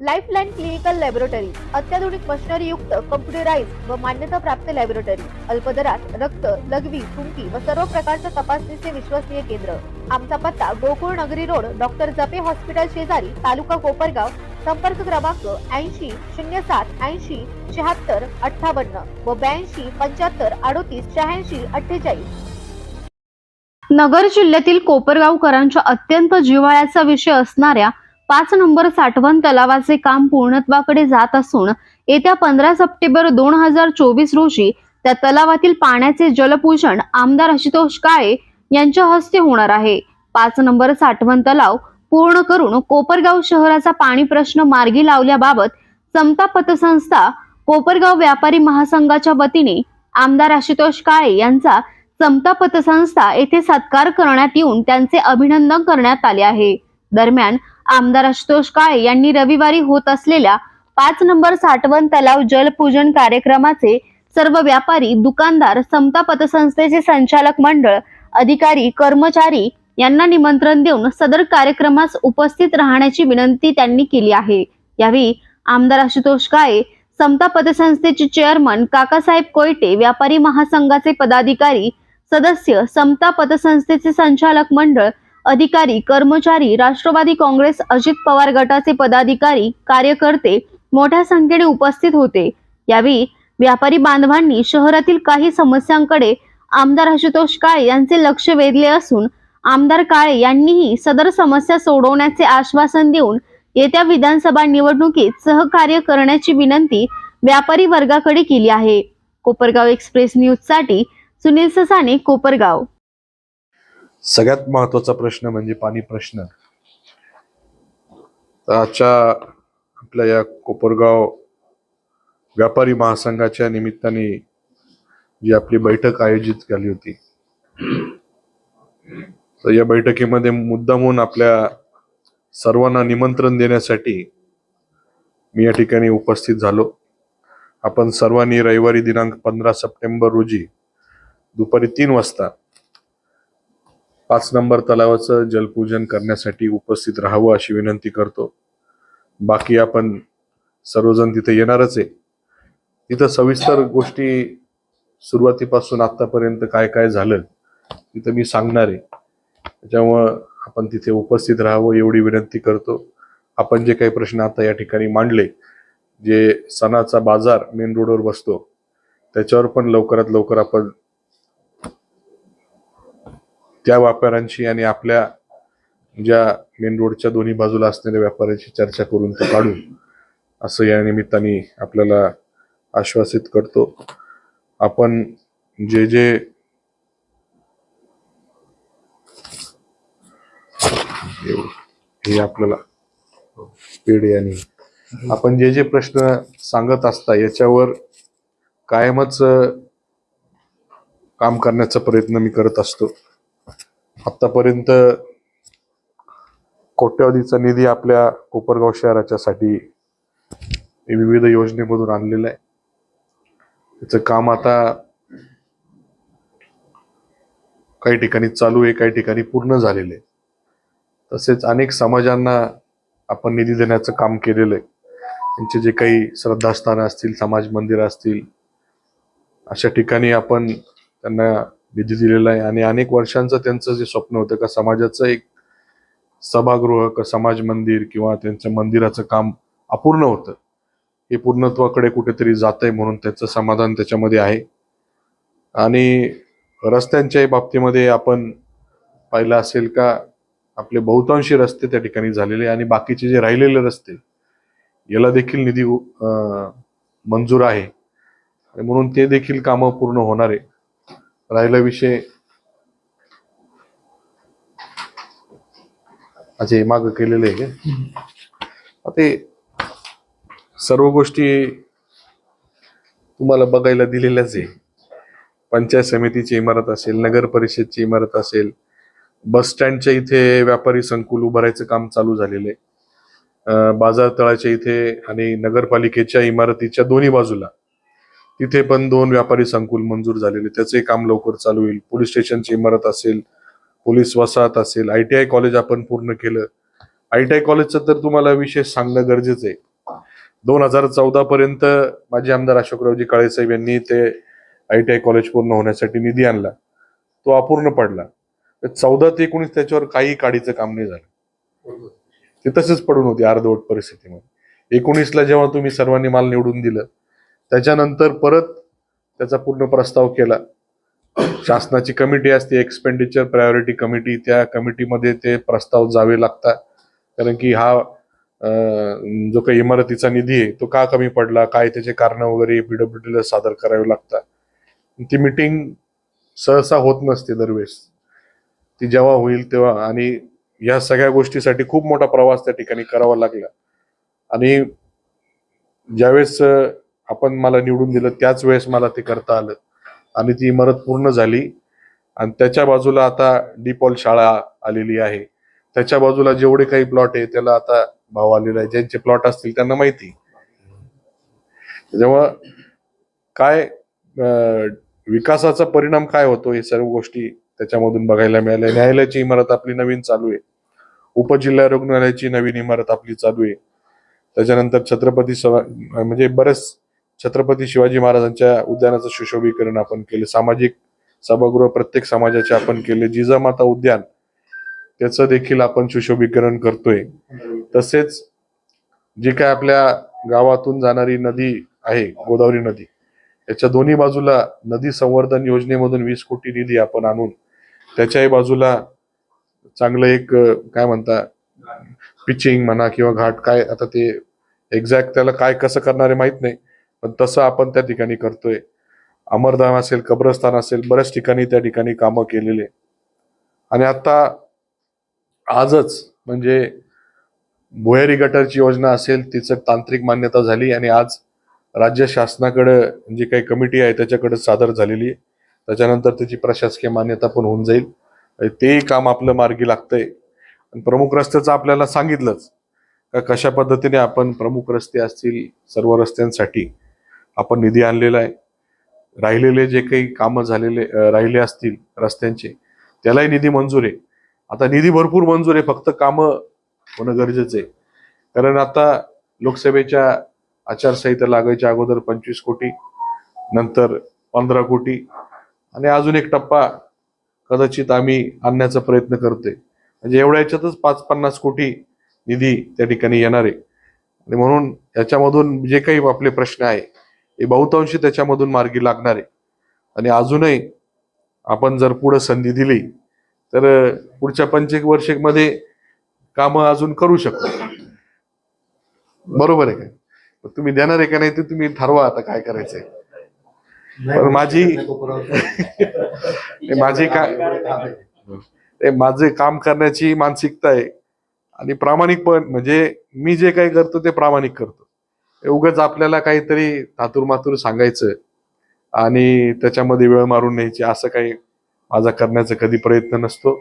Lifeline clinical laboratory अत्याधुनिक machinery युक्त computerise व मान्यता प्राप्त लॅबोरेटरी अल्पदरात रक्त लघवी थुंकी व सर्व प्रकारच्या तपासणीचे विश्वसनीय केंद्र. आमचा पत्ता गोकुळ नगरी रोड डॉक्टर जपे हॉस्पिटल शेजारी तालुका कोपरगाव संपर्क क्रमांक ऐंशी शून्य सात ऐंशी शहात्तर अठ्ठावन्न व ब्याऐंशी पंच्याहत्तर अडोतीस शहाऐंशी अठ्ठेचाळीस. नगर जिल्ह्यातील कोपरगावकरांच्या अत्यंत जिव्हाळ्याचा विषय असणाऱ्या पाच नंबर साठवण तलावाचे काम पूर्णत्वाकडे जात असून येत्या पंधरा सप्टेंबर दोन हजार चोवीस रोजी त्या तलावातील पाण्याचे जलपूजन आमदार आशुतोष काळे यांच्या हस्ते होणार आहे. पाच नंबर साठवण तलाव पूर्ण करून कोपरगाव शहराचा पाणी प्रश्न मार्गी लावल्याबाबत समता पतसंस्था कोपरगाव व्यापारी महासंघाच्या वतीने आमदार आशुतोष काळे यांचा समता पतसंस्था येथे सत्कार करण्यात येऊन त्यांचे अभिनंदन करण्यात आले आहे. दरम्यान आमदार आशुतोष काळे यांनी रविवारी होत असलेल्या पाच नंबर साठवण तलाव जलपूजन कार्यक्रमाचे सर्व व्यापारी दुकानदार समता पतसंस्थेचे संचालक मंडळ अधिकारी कर्मचारी यांना निमंत्रण देऊन सदर कार्यक्रमास उपस्थित राहण्याची विनंती त्यांनी केली आहे. यावेळी आमदार आशुतोष काळे समता पतसंस्थेचे चेअरमन काकासाहेब कोयटे व्यापारी महासंघाचे पदाधिकारी सदस्य समता पतसंस्थेचे संचालक मंडळ अधिकारी कर्मचारी राष्ट्रवादी काँग्रेस अजित पवार गटाचे पदाधिकारी कार्यकर्ते मोठ्या संख्येने उपस्थित होते. यावेळी व्यापारी बांधवांनी शहरातील काही समस्यांकडे आमदार आशुतोष काळे यांचे लक्ष वेधले असून आमदार काळे यांनीही सदर समस्या सोडवण्याचे आश्वासन देऊन येत्या विधानसभा निवडणुकीत सहकार्य करण्याची विनंती व्यापारी वर्गाकडे केली आहे. कोपरगाव एक्सप्रेस न्यूजसाठी सुनील ससाने कोपरगाव. सगळ्यात महत्त्वाचा प्रश्न म्हणजे पाणी प्रश्न. आजच्या आपल्या या कोपरगाव व्यापारी महासंघाच्या निमित्ताने जी आपली बैठक आयोजित केली होती. तर या बैठकीमध्ये मुद्दामून आपल्या सर्वांना निमंत्रण देण्यासाठी मी या ठिकाणी उपस्थित झालो. आपण सर्वांनी रविवारी दिनांक पंधरा सप्टेंबर रोजी दुपारी तीन वाजता पाच नंबर तलावाचं जलपूजन करण्यासाठी उपस्थित राहावं अशी विनंती करतो. बाकी आपण सर्वजण तिथे येणारच आहे. तिथं सविस्तर गोष्टी सुरुवातीपासून आतापर्यंत काय काय झालं तिथं मी सांगणार आहे. त्याच्यामुळं आपण तिथे उपस्थित राहावं एवढी विनंती करतो. आपण जे काही प्रश्न आता या ठिकाणी मांडले जे सणाचा बाजार मेन रोडवर बसतो त्याच्यावर पण लवकरात लवकर आपण त्या व्यापाऱ्यांशी आणि आपल्या ज्या मेन रोडच्या दोन्ही बाजूला असणाऱ्या व्यापाऱ्यांशी चर्चा करून तो काढू. असं या निमित्ताने आपल्याला आश्वासित करतो. आपण जे जे हे आपल्याला पेढे आणि आपण जे जे प्रश्न सांगत असता याच्यावर कायमच काम करण्याचा प्रयत्न मी करत असतो. आतापर्यंत कोट्यवधीचा निधी आपल्या कोपरगाव शहराच्यासाठी विविध योजनेमधून आणलेला आहे. त्याचं काम आता काही ठिकाणी चालू आहे काही ठिकाणी पूर्ण झालेले आहे. तसेच अनेक समाजांना आपण निधी देण्याचं काम केलेलं आहे. त्यांचे जे काही श्रद्धास्थानं असतील समाज मंदिर असतील अशा ठिकाणी आपण त्यांना निधी दिलेला आहे. आणि अनेक वर्षांचं त्यांचं जे स्वप्न होतं का समाजाचं एक सभागृह का समाज मंदिर किंवा त्यांच्या मंदिराचं काम अपूर्ण होतं. हे पूर्णत्वाकडे कुठेतरी जात आहे म्हणून त्याचं समाधान त्याच्यामध्ये आहे. आणि रस्त्यांच्याही बाबतीमध्ये आपण पाहिलं असेल का आपले बहुतांशी रस्ते त्या ठिकाणी झालेले आणि बाकीचे जे राहिलेले रस्ते याला देखील निधी मंजूर आहे. म्हणून ते देखील कामं पूर्ण होणार आहे. राहिला विषय. हे माग केलेलं आहे. ते सर्व गोष्टी तुम्हाला बघायला दिलेल्याच आहे. पंचायत समितीची इमारत असेल नगर परिषदची इमारत असेल बस स्टँडच्या इथे व्यापारी संकुल उभारायचं काम चालू झालेलं आहे. बाजार तळाच्या इथे आणि नगरपालिकेच्या इमारतीच्या दोन्ही बाजूला तिथे पण दोन व्यापारी संकुल मंजूर झालेले. त्याचे काम लवकर चालू होईल. पोलीस स्टेशनची इमारत असेल पोलीस वसाहत असेल आय टी आय कॉलेज आपण पूर्ण केलं. आय टी आय कॉलेजचं तर तुम्हाला विशेष सांगणं गरजेचं आहे. दोन हजार चौदा पर्यंत माजी आमदार अशोकरावजी काळेसाहेब यांनी ते आय टी आय कॉलेज पूर्ण होण्यासाठी निधी आणला. तो अपूर्ण पडला. चौदा ते एकोणीस त्याच्यावर काही काडीचं काम नाही झालं. ते तसेच पडून होते अर्धवट परिस्थितीमध्ये. एकोणीसला जेव्हा तुम्ही सर्वांनी माल निवडून दिलं त्याच्यानंतर परत त्याचा पूर्ण प्रस्ताव केला. शासनाची कमिटी असते एक्सपेंडिचर प्रायोरिटी कमिटी त्या कमिटीमध्ये ते प्रस्ताव जावे लागतात. कारण की हा जो काही इमारतीचा निधी आहे तो का कमी पडला काय त्याचे कारण वगैरे पीडब्ल्यूडीला सादर करावे लागतात. ती मिटिंग सहसा होत नसते दरवेळेस. ती जेव्हा होईल तेव्हा आणि या सगळ्या गोष्टीसाठी खूप मोठा प्रवास त्या ठिकाणी करावा लागला. आणि ज्यावेळेस आपण मला निवडून दिलं त्याच वेळेस मला ते करता आलं. आणि ती इमारत पूर्ण झाली. आणि त्याच्या बाजूला आता डीपॉल शाळा आलेली आहे. त्याच्या बाजूला जेवढे काही प्लॉट आहे त्याला आता भाव आलेला आहे. ज्यांचे प्लॉट असतील त्यांना माहिती. त्याच्यामुळं काय विकासाचा परिणाम काय होतो हे सर्व गोष्टी त्याच्यामधून बघायला मिळाल्या. न्यायालयाची इमारत आपली नवीन चालू आहे. उपजिल्हा रुग्णालयाची नवीन इमारत आपली चालू आहे. त्याच्यानंतर छत्रपती सभा म्हणजे बरेच छत्रपती शिवाजी महाराजांच्या उद्यानाचं सुशोभीकरण आपण केले सामाजिक सभागृह प्रत्येक समाजाचे आपण केले जिजामाता उद्यान त्याचं देखील आपण सुशोभीकरण करतोय. तसेच जी काय आपल्या गावातून जाणारी नदी आहे गोदावरी नदी याच्या दोन्ही बाजूला नदी संवर्धन योजनेमधून वीस कोटी निधी आपण आणून त्याच्याही बाजूला चांगलं एक काय म्हणता पिचिंग म्हणा किंवा घाट काय आता ते एक्झॅक्ट त्याला काय कसं करणार आहे माहीत नाही. पण तसं आपण त्या ठिकाणी करतोय. अमरधाम असेल कब्रस्तान असेल बऱ्याच ठिकाणी त्या ठिकाणी कामं केलेले. आणि आता आजच म्हणजे भुयारी गटारची योजना असेल तिचं तांत्रिक मान्यता झाली आणि आज राज्य शासनाकडं जी काही कमिटी आहे त्याच्याकडे सादर झालेली आहे. त्याच्यानंतर त्याची प्रशासकीय मान्यता पण होऊन जाईल. तेही काम आपलं मार्गी लागतंय. आणि प्रमुख रस्त्याचं आपल्याला सांगितलंच का कशा पद्धतीने आपण प्रमुख रस्ते असतील सर्व रस्त्यांसाठी. आपण निधी आणलेला आहे. राहिलेले जे काही कामं झालेले राहिले असतील रस्त्यांचे त्यालाही निधी मंजूर आहे. आता निधी भरपूर मंजूर आहे फक्त कामं होणं गरजेचं आहे. कारण आता लोकसभेच्या आचारसंहिता लागायच्या अगोदर पंचवीस कोटी नंतर पंधरा कोटी आणि अजून एक टप्पा कदाचित आम्ही आणण्याचा प्रयत्न करतोय. म्हणजे एवढ्या याच्यातच पाच पन्नास कोटी निधी त्या ठिकाणी येणार आहे. आणि म्हणून याच्यामधून जे काही आपले प्रश्न आहे हे बहुतांशी त्याच्यामधून मार्गी लागणार आहे. आणि अजूनही आपण जर पुढे संधी दिली तर पुढच्या पंचेक वर्षेमध्ये कामं अजून करू शकतो. बरोबर आहे काय तुम्ही देणार आहे का नाही ते तुम्ही ठरवा आता काय करायचंय. पण माझी माझी काय माझे काम करण्याची मानसिकता आहे. आणि प्रामाणिकपण म्हणजे मी जे काही करतो ते प्रामाणिक करतो. उगाच आपल्याला काहीतरी थातूर मातूर सांगायचं आणि त्याच्यामध्ये वेळ मारून न्यायची असं काही माझा करण्याचा कधी प्रयत्न नसतो.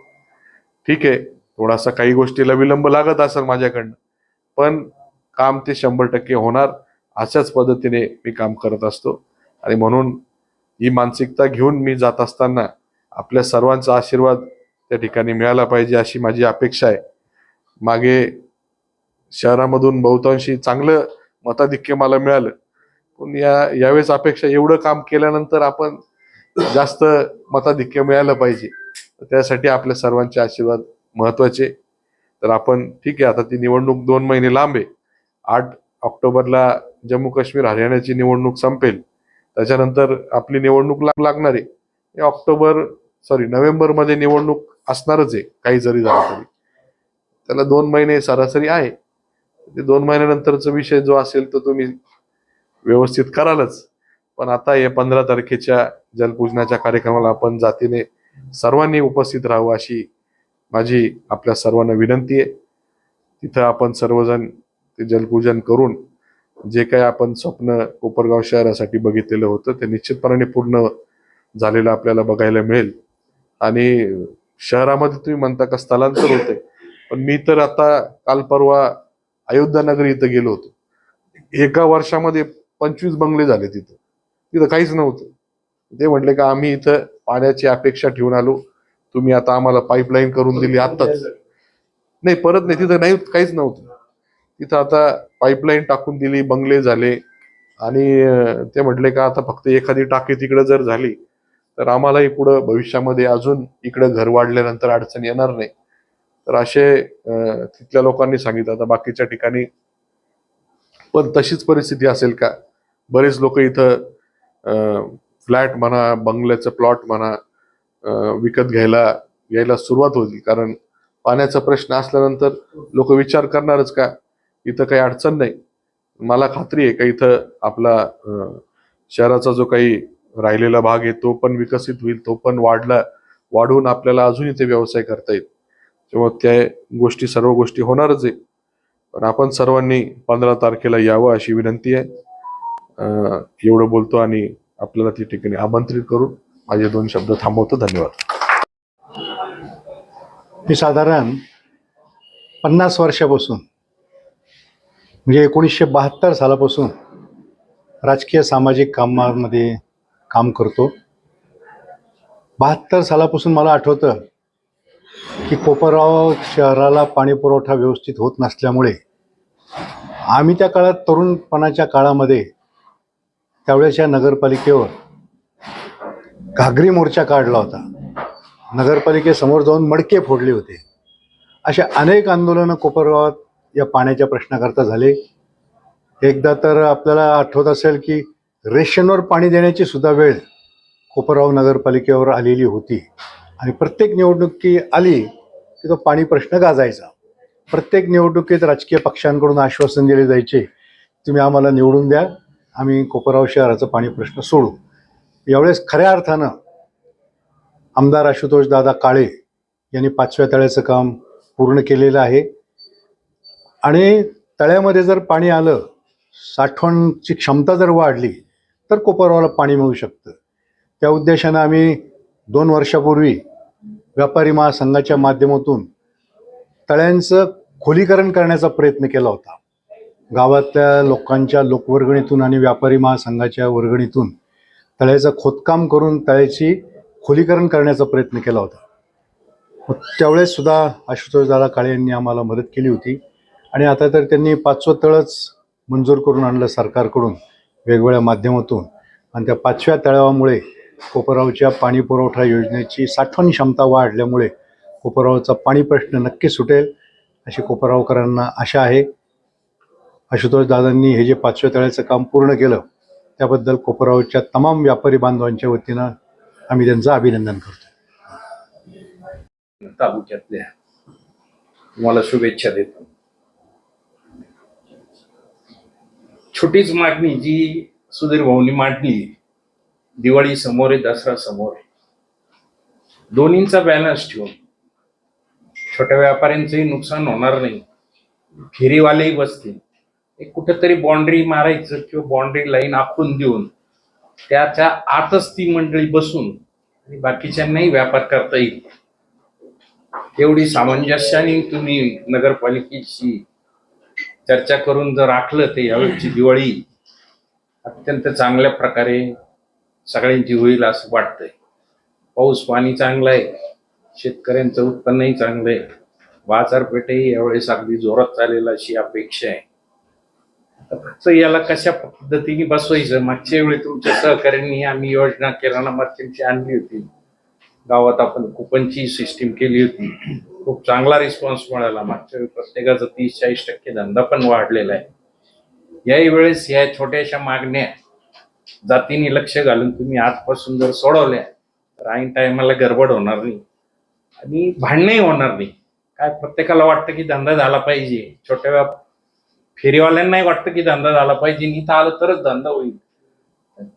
ठीक आहे थोडासा काही गोष्टीला विलंब लागत असेल माझ्याकडनं पण काम ते शंभर टक्के होणार अशाच पद्धतीने मी काम करत असतो. आणि म्हणून ही मानसिकता घेऊन मी जात असताना आपल्या सर्वांचा आशीर्वाद त्या ठिकाणी मिळाला पाहिजे अशी माझी अपेक्षा आहे. मागे शहरामधून बहुतांशी चांगलं मताधिक्य मला मिळालं. पण या यावेळेस अपेक्षा एवढं काम केल्यानंतर आपण जास्त मताधिक्य मिळालं पाहिजे. त्यासाठी आपल्या सर्वांचे आशीर्वाद महत्त्वाचे. तर आपण ठीक आहे आता ती निवडणूक दोन महिने लांब आहे. आठ ऑक्टोबरला जम्मू काश्मीर हरियाणाची निवडणूक संपेल. त्याच्यानंतर आपली निवडणूक लाग- लागणार आहे. हे ऑक्टोबर सॉरी नोव्हेंबरमध्ये निवडणूक असणारच आहे काही जरी झालं तरी. त्याला दोन महिने सरासरी आहे. ते दोन महिन्यानंतरचा विषय जो असेल तो तुम्ही व्यवस्थित करालच. पण आता या पंधरा तारखेच्या जलपूजनाच्या कार्यक्रमाला आपण जातीने सर्वांनी उपस्थित राहावं अशी माझी आपल्या सर्वांना विनंती आहे. तिथं आपण सर्वजण ते जलपूजन करून जे काही आपण स्वप्न कोपरगाव शहरासाठी बघितलेलं होतं ते निश्चितपणाने पूर्ण झालेलं आपल्याला बघायला मिळेल. आणि शहरामध्ये तुम्ही म्हणता का स्थलांतर होते पण मी तर आता काल परवा अयोध्या नगरी इथं गेलो होतो. एका वर्षामध्ये पंचवीस बंगले झाले तिथं. तिथं काहीच नव्हतं. ते म्हटले का आम्ही इथं पाण्याची अपेक्षा ठेवून आलो. तुम्ही आता आम्हाला पाईपलाईन करून दिली आत्ताच. नाही परत नाही. तिथं नाही काहीच नव्हतं. तिथं आता पाईपलाईन टाकून दिली बंगले झाले. आणि ते म्हटले का आता फक्त एखादी टाकी तिकडे जर झाली तर आम्हालाही पुढं भविष्यामध्ये अजून इकडे घर वाढल्यानंतर अडचण येणार नाही. तर असे तिथल्या लोकांनी सांगितलं. आता बाकीच्या ठिकाणी पण तशीच परिस्थिती असेल का? बरेच लोक इथं फ्लॅट म्हणा बंगल्याचं प्लॉट म्हणा विकत घ्यायला यायला सुरुवात होईल कारण पाण्याचा प्रश्न असल्यानंतर लोक विचार करणारच का? इथं काही अडचण नाही. मला खात्री आहे का इथं आपला शहराचा जो काही राहिलेला भाग आहे तो पण विकसित होईल तो पण वाढला वाढवून आपल्याला अजून इथे व्यवसाय करता येईल. तेव्हा त्या गोष्टी सर्व गोष्टी होणारच आहे. पण आपण सर्वांनी पंधरा तारखेला यावं अशी विनंती आहे. अं, एवढं बोलतो आणि आपल्याला ती ठिकाणी आमंत्रित करून माझे दोन शब्द थांबवतो. धन्यवाद. मी साधारण पन्नास वर्षापासून म्हणजे एकोणीसशे बहात्तर सालापासून राजकीय सामाजिक कामामध्ये काम करतो. बहात्तर सालापासून मला आठवतं की कोपरगाव शहराला पाणीपुरवठा व्यवस्थित होत नसल्यामुळे आम्ही त्या काळात तरुणपणाच्या काळामध्ये त्यावेळेच्या नगरपालिकेवर घागरी मोर्चा काढला होता. नगरपालिकेसमोर जाऊन मडके फोडले होते. अशा अनेक आंदोलनं कोपरगावात या पाण्याच्या प्रश्नाकरता झाले. एकदा तर आपल्याला आठवत असेल की रेशनवर पाणी देण्याची सुद्धा वेळ कोपरगाव नगरपालिकेवर आलेली होती. आणि प्रत्येक निवडणुकी आली की तो पाणी प्रश्न गाजायचा. प्रत्येक निवडणुकीत राजकीय पक्षांकडून आश्वासन दिले जायचे तुम्ही आम्हाला निवडून द्या आम्ही कोपराव शहराचा पाणी प्रश्न सोडू. यावेळेस खऱ्या अर्थानं आमदार आशुतोष दादा काळे यांनी पाचव्या तळ्याचं काम पूर्ण केलेलं आहे. आणि तळ्यामध्ये जर पाणी आलं साठवणची क्षमता जर वाढली तर कोपरावाला पाणी मिळू शकतं. त्या उद्देशानं आम्ही दोन वर्षापूर्वी व्यापारी महासंघाच्या माध्यमातून तळ्यांचं खोलीकरण करण्याचा प्रयत्न केला होता. गावातल्या लोकांच्या लोकवर्गणीतून आणि व्यापारी महासंघाच्या वर्गणीतून तळ्याचं खोदकाम करून तळ्याची खोलीकरण करण्याचा प्रयत्न केला होता. मग त्यावेळेस सुद्धा आशुतोष दादा काळे यांनी आम्हाला मदत केली होती आणि आता तर त्यांनी पाचवं तळच मंजूर करून आणलं सरकारकडून वेगवेगळ्या माध्यमातून. आणि त्या पाचव्या तळावामुळे कोपरावच्या पाणी पुरवठा योजनेची साठवण क्षमता वाढल्यामुळे कोपरावचा पाणी प्रश्न नक्की सुटेल अशी कोपरावकरांना आशा आहे. आशुतोष दादांनी हे जे पाचव्या तळ्याचं काम पूर्ण केलं त्याबद्दल कोपरावच्या तमाम व्यापारी बांधवांच्या वतीनं आम्ही त्यांचं अभिनंदन करतो. तालुक्यातल्या तुम्हाला शुभेच्छा देतो. छोटीच मागणी जी सुधीर भाऊनी मांडली दिवाळी समोर आहे दसरा समोर आहे. दोन्हींचा बॅलन्स ठेवून छोट्या व्यापाऱ्यांचंही नुकसान होणार नाही. फेरीवालेही बसतील. एक कुठेतरी बाउंड्री मारायचं किंवा बाउंड्री लाईन आखून देऊन त्याच्या आतच ती मंडळी बसून आणि बाकीच्यांनाही व्यापार करता येईल. एवढी सामंजस्याने तुम्ही नगरपालिकेशी चर्चा करून जर राखलं तर यावेळची दिवाळी अत्यंत चांगल्या प्रकारे सगळ्यांची होईल असं वाटतंय. पाऊस पाणी चांगलं आहे शेतकऱ्यांचं उत्पन्नही चांगलं आहे बाजारपेठही यावेळेस अगदी जोरात चालेल अशी अपेक्षा आहे. फक्त याला कशा पद्धतीने बसवायचं? मागच्या वेळी तुमच्या सहकार्यांनी आम्ही योजना किराणा मार्केटची आणली होती. गावात आपण कुपनची सिस्टीम केली होती. खूप चांगला रिस्पॉन्स मिळाला. मागच्या वेळी प्रत्येकाचा तीस चाळीस टक्के धंदा पण वाढलेला आहे. याही वेळेस या छोट्याशा मागण्या जातीने लक्ष घालून तुम्ही आजपासून जर सोडवल्या तर ऐन टायमाला गडबड होणार नाही. आणि भांडणही होणार नाही. काय प्रत्येकाला वाटतं की धंदा झाला पाहिजे. छोट्या व्याप फेरीवाल्यांनाही वाटतं की धंदा झाला पाहिजे. इथं आलं तरच धंदा होईल.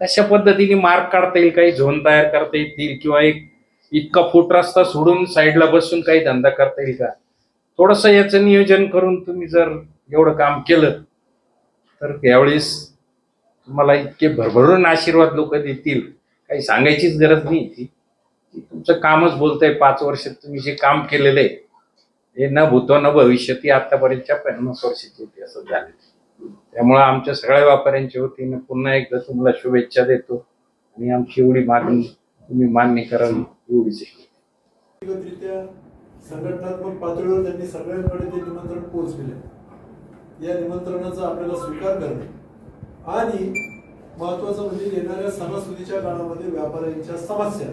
तशा पद्धतीने मार्क काढता येईल काही झोन तयार करता येतील किंवा एक इतका फूट रस्ता सोडून साईडला बसून काही धंदा करता येईल का? थोडस याचं नियोजन करून तुम्ही जर एवढं काम केलं तर यावेळेस तुम्हाला इतके भरभरून आशीर्वाद लोक देतील. काही सांगायचीच गरज नाही ती तुमचं कामच बोलतंय. पाच वर्षात तुम्ही जे काम केलेलं आहे हे न भूतो न भविष्य ती आतापर्यंतच्या पन्नास वर्षाची होती असं झालं. त्यामुळं आमच्या सगळ्या व्यापाऱ्यांच्या वतीनं पुन्हा एकदा तुम्हाला शुभेच्छा देतो. आणि आमची एवढी मागणी तुम्ही मान्य कराल एवढीच आहे. संघटनात्मक पातळीवर त्यांनी सगळ्यांकडे ते निमंत्रण पोहोचविले या निमंत्रणाचा आपल्याला स्वीकार करणे आणि महत्वाचं म्हणजे येणाऱ्या सणासुदीच्या काळामध्ये व्यापाऱ्यांच्या समस्या.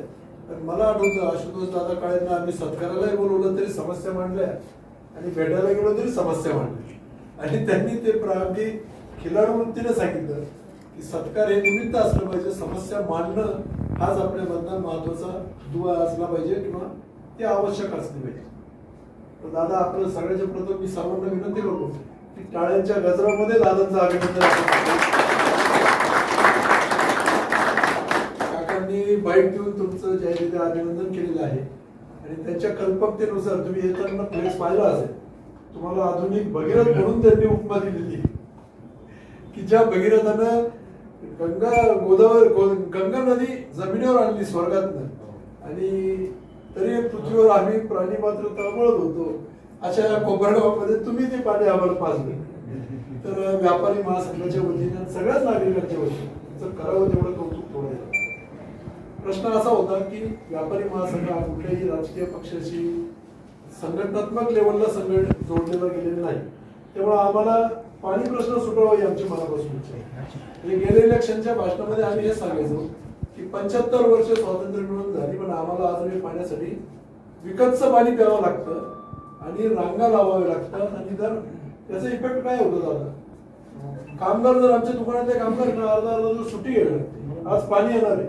कारण मला आठवतं आशुतोष दादा काळेंना आम्ही सत्कारालाही बोलवलं तरी समस्या मांडल्या आणि भेटायला गेलो तरी समस्या मांडली आणि त्यांनी ते प्रारंभी खिलाडू वृत्तीने सांगितलं की सत्कार हे निमित्त असलं पाहिजे समस्या मांडणं हाच आपल्या महत्त्वाचा दुवा असला पाहिजे किंवा ते आवश्यक असली पाहिजे. तर दादा आपलं सगळ्याच्या प्रथम मी सर्वांना विनंती करतो की टाळ्यांच्या गजरामध्ये दादांचं अभिनंदन असलं देऊन तुमचं जयरीते अभिनंदन केलेलं आहे. आणि त्यांच्या कल्पकतेनुसार तुम्ही येताना प्लेस पाहिला असेल. तुम्हाला आधुनिक भगीरथ म्हणून त्यांनी उपमा दिलेली. की ज्या भगीरथानं गंगा गोदावर गंगा नदी जमिनीवर आणली स्वर्गातनं. आणि तरी पृथ्वीवर आम्ही प्राणी मात्र तळमळत होतो. अशा या कोपरगावामध्ये तुम्ही ते पाणी आम्हाला पाजले. तर व्यापारी महासंघाच्या वतीनं सगळ्याच नागरिकांच्या वतीनं करावं तेवढं कौतुक थोडं प्रश्न असा होता की व्यापारी महासंघ हा कुठल्याही राजकीय पक्षाशी संघटनात्मक लेवलला संघट जोडलेला गेलेला नाही. त्यामुळे आम्हाला पाणी प्रश्न सुटावा ही आमची मनापासून इच्छा आहे. म्हणजे गेल्या इलेक्शनच्या भाषणामध्ये आम्ही हे सांगायचो की पंच्याहत्तर वर्ष स्वातंत्र्य मिळून झाली पण आम्हाला अजूनही पाण्यासाठी विकतचं पाणी प्यावं लागतं आणि रांगा लावाव्या लागतात. आणि जर त्याचा इफेक्ट काय होतो दादा? कामगार जर आमच्या दुकानातले कामगार ना अर्धा अर्धा सुट्टी घेणार आज पाणी येणार आहे.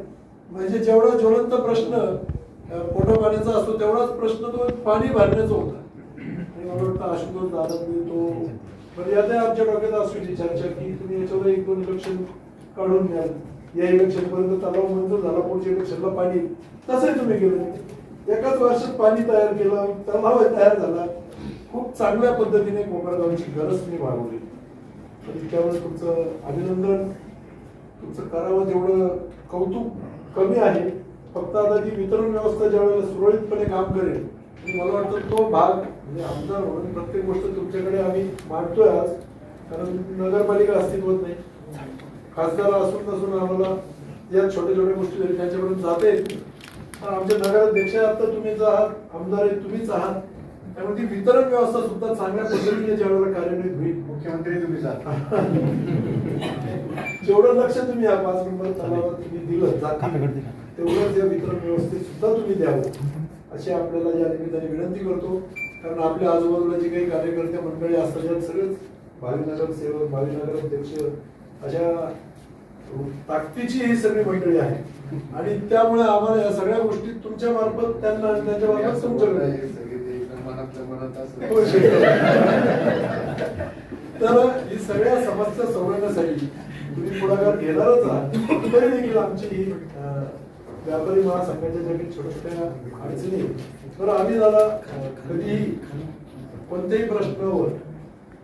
म्हणजे जेवढा ज्वलंत प्रश्न अं, पोटा पाण्याचा असतो तेवढाच प्रश्न तो पाणी भरण्याचा होता. आणि मला वाटतं आशुतोष दादांनी तो म्हणजे आता आमच्या डोक्यात असूची चर्चा की तुम्ही याच्यावर एक दोन इलेक्शन काढून द्याल या इलेक्शन पर्यंत तलाव मंजूर झाला पुढच्या इलेक्शनला पाणी. तसंही तुम्ही केलं एकाच वर्षात पाणी तयार केलं तलाव तयार झाला. खूप चांगल्या पद्धतीने कोपरगावची गरज तुम्ही भागवली. तर त्यामुळे तुमचं अभिनंदन तुमचं करावं तेवढं कौतुक. कमी आहे. फक्त आता ती वितरण व्यवस्था ज्या वेळेला सुरळीतपणे काम करेल आणि मला वाटतं तो भाग म्हणजे आमदार म्हणून प्रत्येक गोष्ट तुमच्याकडे आम्ही मांडतोय आज कारण नगरपालिका अस्तित्वात नाही. खासदार असून नसून आम्हाला या छोट्या छोट्या गोष्टी जरी त्यांच्यापर्यंत जाता. पण आमचे नगराध्यक्ष आता तुम्हीच आहात आमदार आहे तुम्हीच आहात. त्यामुळे ती वितरण व्यवस्था सुद्धा चांगल्या पद्धतीने ज्या वेळेला कार्यान्वित होईल. मुख्यमंत्री तुम्ही जा. जेवढं लक्ष तुम्ही या पाच नंबर तलावात तुम्ही दिलं जाती तेवढंच या वितरण व्यवस्थेत सुद्धा तुम्ही द्यावं. अशी आपल्याला या निमित्ताने विनंती करतो. कारण आपल्या आजूबाजूला जे काही कार्यकर्ते मंडळी असतात यात सगळेच भावी नगर सेवक भावी नगर अध्यक्ष अशा ताकदीची ही सगळी मंडळी आहे आणि त्यामुळे आम्हाला या सगळ्या गोष्टी तुमच्या मार्फत त्यांना आणि त्यांच्या मार्फत तुमच्याकडे हो, तर ही सगळ्या समस्या सोडवण्यासाठी तुम्ही पुढाकार घेणारच आहात. तरी देखील आमची व्यापारी महासंघाच्या ज्या काही छोट्या छोट्या अडचणी तर आम्ही दादा कधीही कोणत्याही प्रश्नावर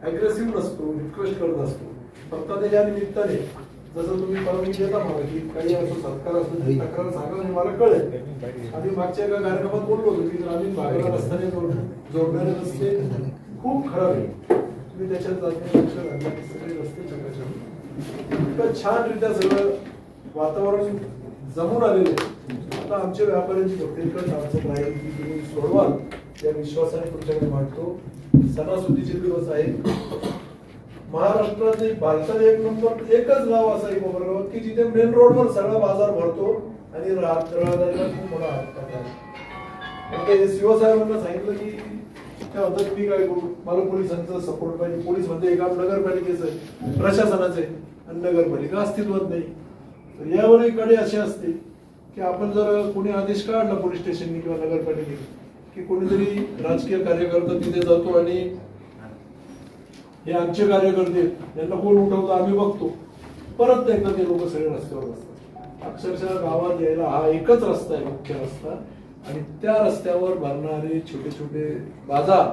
अग्रेसिव्ह नसतो रिक्वेस्ट करत असतो. फक्त त्याच्या निमित्ताने जसं तुम्ही परवानगी देता मला की काही असं सत्कार असतो तक्रार सांगा आणि मला कळेल. आम्ही मागच्या एका कार्यक्रमात बोललो होतो की ग्रामीण भागाला रस्त्याने जोड- जोडणारे रस्ते खूप खराब आहे तुम्ही त्याच्यात जाते लक्ष सगळे रस्ते इतकं छानरित्या सगळं वातावरण जमून आलेलं आहे. आता आमच्या व्यापाऱ्यांची फक्त आमचं राहील की तुम्ही सोडवाल या विश्वासाने तुमच्याकडे मांडतो. सणासुदीचे दिवस आहेत. महाराष्ट्रात भारतात एक नंबर एकच गाव असं आहे कोपरगाव की जिथे मेन रोडवर सगळा बाजार भरतो आणि राहत- रहदारीला खूप मोठा आता हे शिवसाहेबांना सांगितलं की त्या म्हणतात मी काय करू? मला पोलिसांचा सपोर्ट पाहिजे. पोलीस म्हणजे एका नगरपालिकेचं आहे प्रशासनाचं आहे. आणि नगरपालिका अस्तित्वात नाही. तर यावरही कडे अशी असते की आपण जर कोणी आदेश काढला पोलीस स्टेशननी किंवा नगरपालिकेने की कोणीतरी राजकीय कार्यकर्ता तिथे जातो आणि हे आमचे कार्यकर्ते आहेत, यांना कोण उठवतो आम्ही बघतो. परत एकदा ते लोक सगळे रस्त्यावर बसतात. अक्षरशः गावात यायला हा एकच रस्ता आहे मुख्य रस्ता. आणि त्या रस्त्यावर भरणारे छोटे छोटे बाजार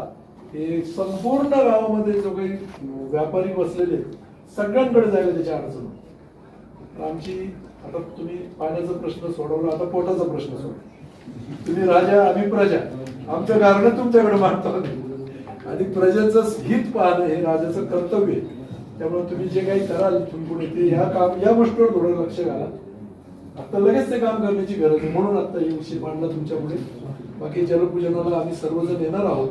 हे संपूर्ण गावामध्ये जो काही व्यापारी बसलेले आहेत, सगळ्यांकडे जायला त्याच्या अडचण आमची आता तुम्ही पाण्याचा प्रश्न सोडवला आता पोटाचा प्रश्न सोडला तुम्ही राजा आम्ही प्रजा. आमचं कारण तुमच्याकडे मागतो आणि प्रजेचं हित पाहणं हे राजाचं कर्तव्य आहे. त्यामुळे तुम्ही जे काही कराल इथून ते ह्या काम या गोष्टीवर थोडं लक्ष घाला. आता लगेच ते काम करण्याची गरज आहे. म्हणून आता ही विषय मांडला तुमच्यापुढे बाकी जलपूजनाला आम्ही सर्वजण येणार आहोत.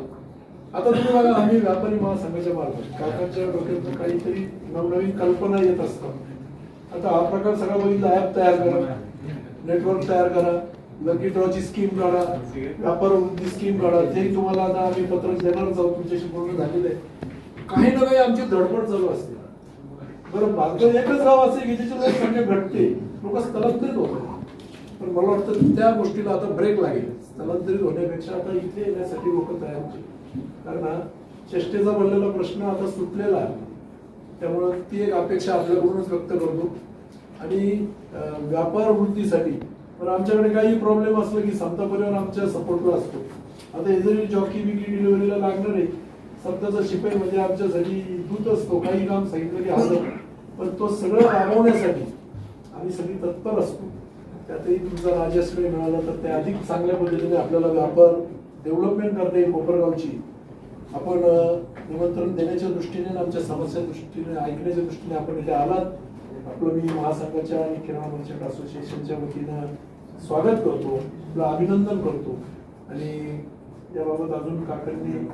आता तुम्ही बघा आम्ही व्यापारी महासंघाच्या मार्फत काकांच्या डोक्यातून काहीतरी नवनवीन कल्पना येत असतात. आता हा प्रकार सगळा बघितला ऍप तयार करा नेटवर्क तयार करा लकी ड्रॉची स्कीम काढा व्यापार वृद्धी स्कीम काढा ते तुम्हाला आता आम्ही पत्रक देणारच आहोत तुमच्याशी पूर्ण झालेलं आहे. काही ना काही आमची धडपड चालू असते. बरं भारतात एकच गाव असेल की ज्याची लोकसंख्या घटते लोक स्थलांतरित होतात. पण मला वाटतं त्या गोष्टीला आता ब्रेक लागेल. स्थलांतरित होण्यापेक्षा आता इथे येण्यासाठी लोक तयार होतील. कारण हा चेष्टेचा बनलेला प्रश्न आता सुटलेला आहे. त्यामुळं ती एक अपेक्षा आपल्याकडूनच व्यक्त करतो. आणि व्यापार वृद्धीसाठी पण आमच्याकडे काही प्रॉब्लेम असलं की समता परिवार आमच्या सपोर्टला असतो. आता हे जरी जॉकी बिकी डिलिव्हरीला लागणार आहे समताचा शिपाई म्हणजे आमच्यासाठी दूत असतो काही काम सांगितलं की हजर पण तो सगळं राबवण्यासाठी आम्ही सगळी तत्पर असतो. त्यातही तुमचा राजश्रय मिळाला तर ते अधिक चांगल्या पद्धतीने आपल्याला व्यापार डेव्हलपमेंट करता येईल कोपरगावची. आपण निमंत्रण देण्याच्या दृष्टीने आमच्या समस्या दृष्टीने ऐकण्याच्या दृष्टीने आपण इथे आलात. आपलं मी महासंघाच्या आणि किराणा मर्चंट असोसिएशनच्या वतीनं स्वागत करतो. आपलं अभिनंदन करतो. आणि याबाबत अजून काकांनी